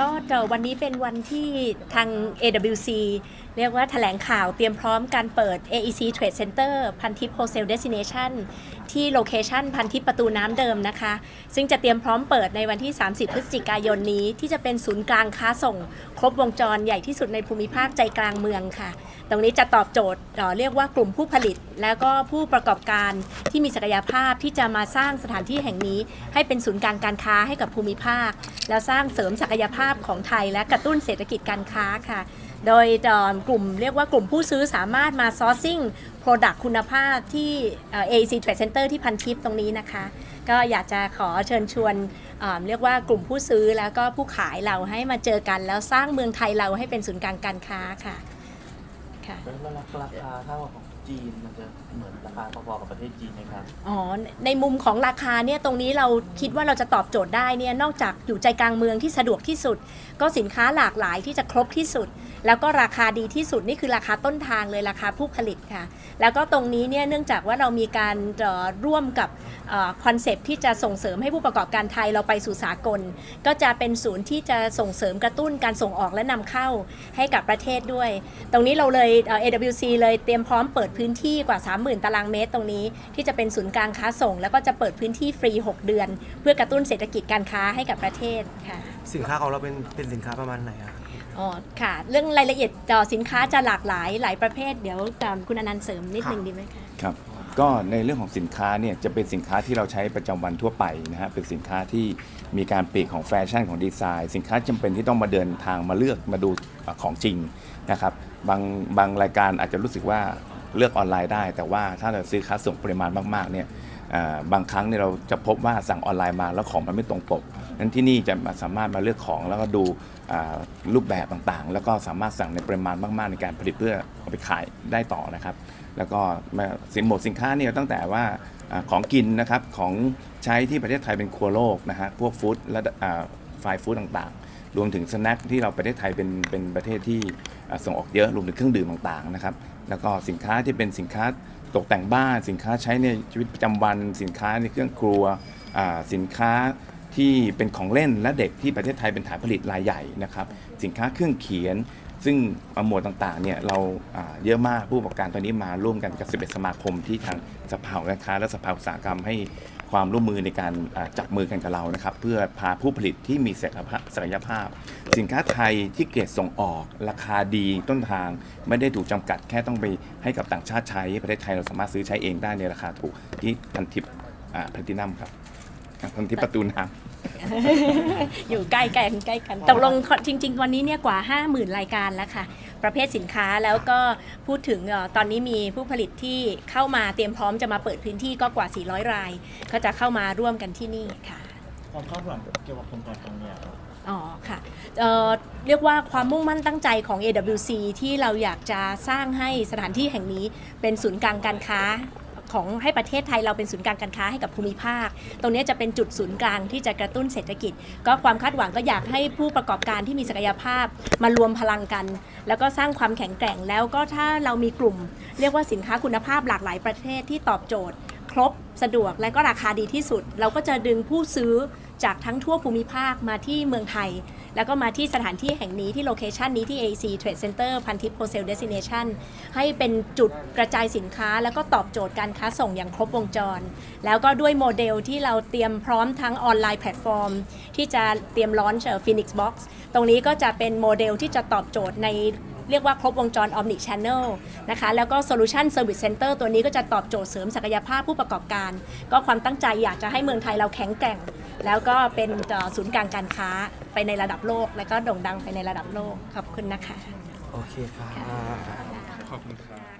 อวันนี้เป็นวันที่ทาง AWC เรียกว่าแถลงข่าวเตรียมพร้อมการเปิด AEC Trade Center พันทิป Wholesale Destination ที่โลเคชันพันทิปประตูน้ำเดิมนะคะ ซึ่งจะเตรียมพร้อมเปิดในวันที่ 30 พฤศจิกายนนี้ ที่จะเป็นศูนย์กลางค้าส่ง ครบวงจรใหญ่ที่สุดในภูมิภาคใจกลางเมืองค่ะ ตรงนี้จะตอบโจทย์เอ่อเรียกว่ากลุ่มผู้ผลิต แล้วก็ผู้ประกอบการที่มีศักยภาพที่จะมาสร้างสถานที่แห่งนี้ ให้เป็นศูนย์กลางการค้าให้กับภูมิภาค แล้วสร้างเสริมศักยภาพาพของไทยและกระตุ้นเศรษฐกิจการค้าค่ะ โดยเอ่อกลุ่มเรียกว่ากลุ่มผู้ซื้อสามารถมา sourcing product คุณภาพที่เอ่อ AEC Trade Center ที่พันทิปตรงนี้นะคะ ก็อยากจะขอเชิญชวนเเรียกว่ากลุ่มผู้ซื้อแล้วก็ผู้ขายเราให้มาเจอกัน แล้วสร้างเมืองไทยเราให้เป็นศูนย์กลางการค้าค่ะค่ะแล้วราคาเท่าของ จีนมันจะเหมือนราคาพอๆกับประเทศจีนไหมครับอ๋อ ในมุมของราคาเนี่ยตรงนี้เราคิดว่าเราจะตอบโจทย์ได้เนี่ยนอกจากอยู่ใจกลางเมืองที่สะดวกที่สุด ก็สินค้าหลากหลายที่จะครบที่สุด แล้วก็ราคาดีที่สุดนี่คือราคาต้นทางเลยราคาผู้ผลิตค่ะ แล้วก็ตรงนี้เนี่ยเนื่องจากว่าเรามีการเอ่อร่วมกับคอนเซปที่จะส่งเสริมให้ผู้ประกอบการไทยเราไปสู่สากล ก็จะเป็นศูนย์ที่จะส่งเสริมกระตุ้นการส่งออกและนำเข้าให้กับประเทศด้วย ตรงนี้เราเลยเอ่อ AWC เลยเตรียมพร้อมเปิดพื้นที่กว่า 30,000 ตารางเมตรตรงนี้ ที่จะเป็นศูนย์กลางค้าส่ง แล้วก็จะเปิดพื้นที่ฟรี 6 เดือน เพื่อกระตุ้นเศรษฐกิจการค้าให้กับประเทศค่ะ สินค้าของเราเป็นเป็นสินค้าประมาณไหนอะอ๋อค่ะ เรื่องรายละเอียดต่อสินค้าจะหลากหลายหลายประเภท เดี๋ยวตามคุณอนันต์เสริมนิดนึงดีไหมคะ ครับก็ในเรื่องของสินค้าเนี่ยจะเป็นสินค้าที่เราใช้ประจำวันทั่วไปนะฮะเป็นสินค้าที่มีการปลีกของแฟชั่นของดีไซน์ สินค้าจำเป็นที่ต้องมาเดินทางมาเลือกมาดูเอ่อของจริงนะครับบางบางรายการอาจจะรู้สึกว่า เลือกออนไลน์ได้ แต่ว่าถ้าเราซื้อค้าส่งปริมาณมากๆเนี่ยบางครั้งเนี่ยเราจะพบว่าสั่งออนไลน์มาแล้วของมันไม่ตรงปกนั้นที่นี่จะมาสามารถมาเลือกของแล้วก็ดูรูปแบบต่างๆ แล้วก็สามารถสั่งในปริมาณมากๆ ในการผลิตเพื่อเอาไปขายได้ต่อนะครับ แล้วก็สินหมดสินค้าเนี่ยตั้งแต่ว่าอาของกินนะครับของใช้ที่ประเทศไทยเป็นครัวโลกนะฮะพวกฟู้ดและไฟฟู้ดต่างๆ รวมถึงสแน็คที่เราประเทศไทยเป็นเป็นประเทศที่ส่งออกเยอะรวมถึงเครื่องดื่มต่างๆนะครับแล้วก็สินค้าที่เป็นสินค้าตกแต่งบ้าน สินค้าใช้ในชีวิตประจำวัน สินค้าในเครื่องครัวสินค้าที่เป็นของเล่นและเด็กที่ประเทศไทยเป็นฐานผลิตรายใหญ่นะครับสินค้าเครื่องเขียน ซึ่งหมวดต่างๆเนี่ยเราเยอะมากผู้ประกอบการตอนนี้มาร่วมกันกับ 11 สมาคมที่ทางสภาการค้าและสภาอุตสาหกรรมให้ความร่วมมือในการจับมือกันกับเรานะครับเพื่อพาผู้ผลิตที่มีศักยภาพภาพสินค้าไทยที่เกรดส่งออก ราคาดีต้นทาง ไม่ได้ถูกจำกัดแค่ต้องไปให้กับต่างชาติใช้ประเทศไทยเราสามารถซื้อใช้เองได้ในราคาถูกที่พันทิปแพลตินัมครับพันทิปประตูน้ำ อยู่ใกล้กันใกล้กันตกลงจริง ๆ วันนี้เนี่ยกว่า 50,000 รายการแล้วค่ะ ประเภทสินค้าแล้วก็พูดถึงเอ่อตอนนี้มีผู้ผลิตที่เข้ามาเตรียมพร้อมจะมาเปิดพื้นที่ก็กว่า 400 ราย ก็จะเข้ามาร่วมกันที่นี่ค่ะความคาดหวังเกี่ยวกับโครงการครั้งเนี้ยครับอ๋อค่ะเอ่อเรียกว่าความมุ่งมั่นตั้งใจของ AWC ที่เราอยากจะสร้างให้สถานที่แห่งนี้เป็นศูนย์กลางการค้า ของให้ประเทศไทยเราเป็นศูนย์กลางการค้าให้กับภูมิภาค ตรงนี้จะเป็นจุดศูนย์กลางที่จะกระตุ้นเศรษฐกิจ ก็ความคาดหวังก็อยากให้ผู้ประกอบการที่มีศักยภาพมารวมพลังกัน แล้วก็สร้างความแข็งแกร่งแล้วก็ถ้าเรามีกลุ่ม เรียกว่าสินค้าคุณภาพหลากหลายประเทศที่ตอบโจทย์ ครบสะดวกและก็ราคาดีที่สุด เราก็จะดึงผู้ซื้อจากทั้งทั่วภูมิภาคมาที่เมืองไทย แล้วก็มาที่สถานที่แห่งนี้ที่โลเคชันนี้ที่ AC Trade Center พันทิป Wholesale Destination ให้เป็นจุดกระจายสินค้า แล้วก็ตอบโจทย์การค้าส่งอย่างครบวงจร แล้วก็ด้วยโมเดลที่เราเตรียมพร้อมทั้งออนไลน์แพลตฟอร์ม ที่จะเตรียมลอนช์ Phoenix Box ตรงนี้ก็จะเป็นโมเดลที่จะตอบโจทย์ในเรียกว่าครบวงจร Omni Channel นะคะ แล้วก็ Solution Service Center ตัวนี้ก็จะตอบโจทย์เสริมศักยภาพผู้ประกอบการ ก็ความตั้งใจอยากจะให้เมืองไทยเราแข็งแกร่ง แล้วก็เป็นเอ่อศูนย์กลางการค้าไปในระดับโลก แล้วก็โด่งดังไปในระดับโลกขอบคุณนะคะ โอเคค่ะ ขอบคุณค่ะ